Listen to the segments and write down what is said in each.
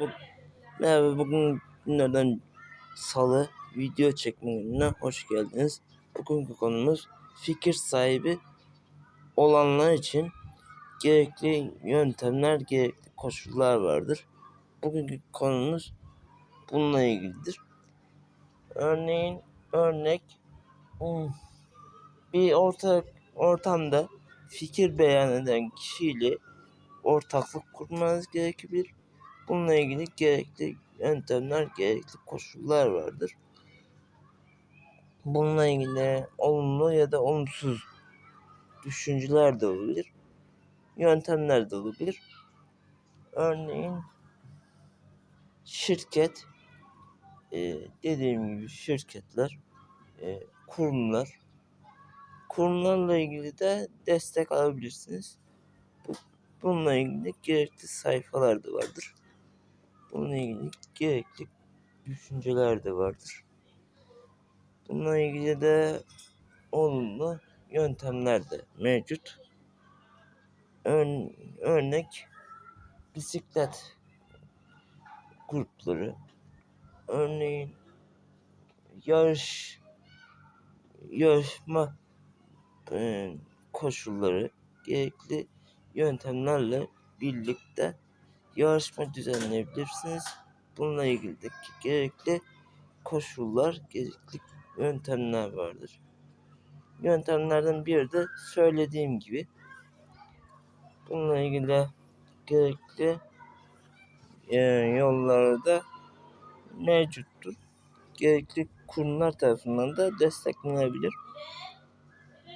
Bu, merhaba bugün günlerden salı video çekme gününe hoş geldiniz. Bugünkü konumuz fikir sahibi olanlar için gerekli yöntemler, gerekli koşullar vardır. Bugünkü konumuz bununla ilgilidir. Örneğin örnek hmm, bir orta ortamda fikir beyan eden kişiyle ortaklık kurmanız gerekebilir. Bununla ilgili gerekli yöntemler, gerekli koşullar vardır. Bununla ilgili olumlu ya da olumsuz düşünceler de olabilir. Yöntemler de olabilir. Örneğin şirket e, dediğim gibi şirketler, e, kurumlar, kurumlarla ilgili de destek alabilirsiniz. Bununla ilgili gerekli sayfalar da vardır. Bununla ilgili gerekli düşünceler de vardır. Bununla ilgili de olumlu yöntemler de mevcut. Ör, örnek bisiklet grupları, örneğin yarış yarışma e, koşulları gerekli yöntemlerle birlikte yarışma düzenleyebilirsiniz. Bununla ilgili de gerekli koşullar, gerekli yöntemler vardır. Yöntemlerden biri de söylediğim gibi bununla ilgili gerekli e, yolları da mevcuttur. Gerekli kurumlar tarafından da desteklenebilir.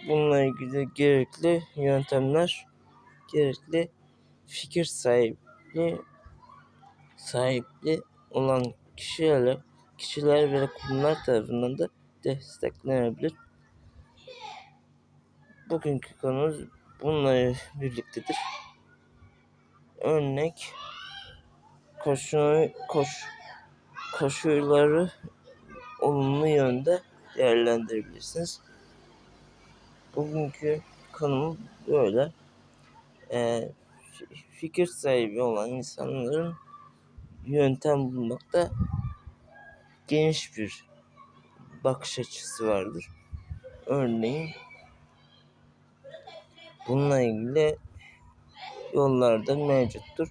Bununla ilgili gerekli yöntemler, gerekli fikir sahibi sahipli olan kişilerle kişiler ve kurumlar tarafından da desteklenebilir. Bugünkü konumuz bununla birliktedir. Örnek koşu, koş, koşulları olumlu yönde değerlendirebilirsiniz. Bugünkü konum böyle. Ee, fikir sahibi olan insanların yöntem bulmakta geniş bir bakış açısı vardır. Örneğin bununla ilgili yollar da mevcuttur.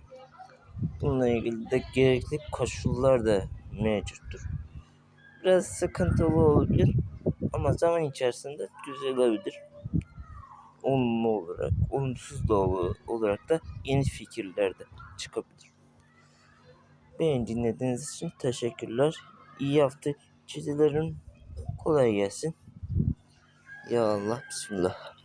Bununla ilgili de gerekli koşullar da mevcuttur. Biraz sıkıntılı olabilir ama zaman içerisinde düzelebilir. Olumlu olarak, olumsuz da olarak da yeni fikirler de çıkabilir. Beni dinlediğiniz için teşekkürler. İyi hafta çizilerin kolay gelsin. Ya Allah bismillah.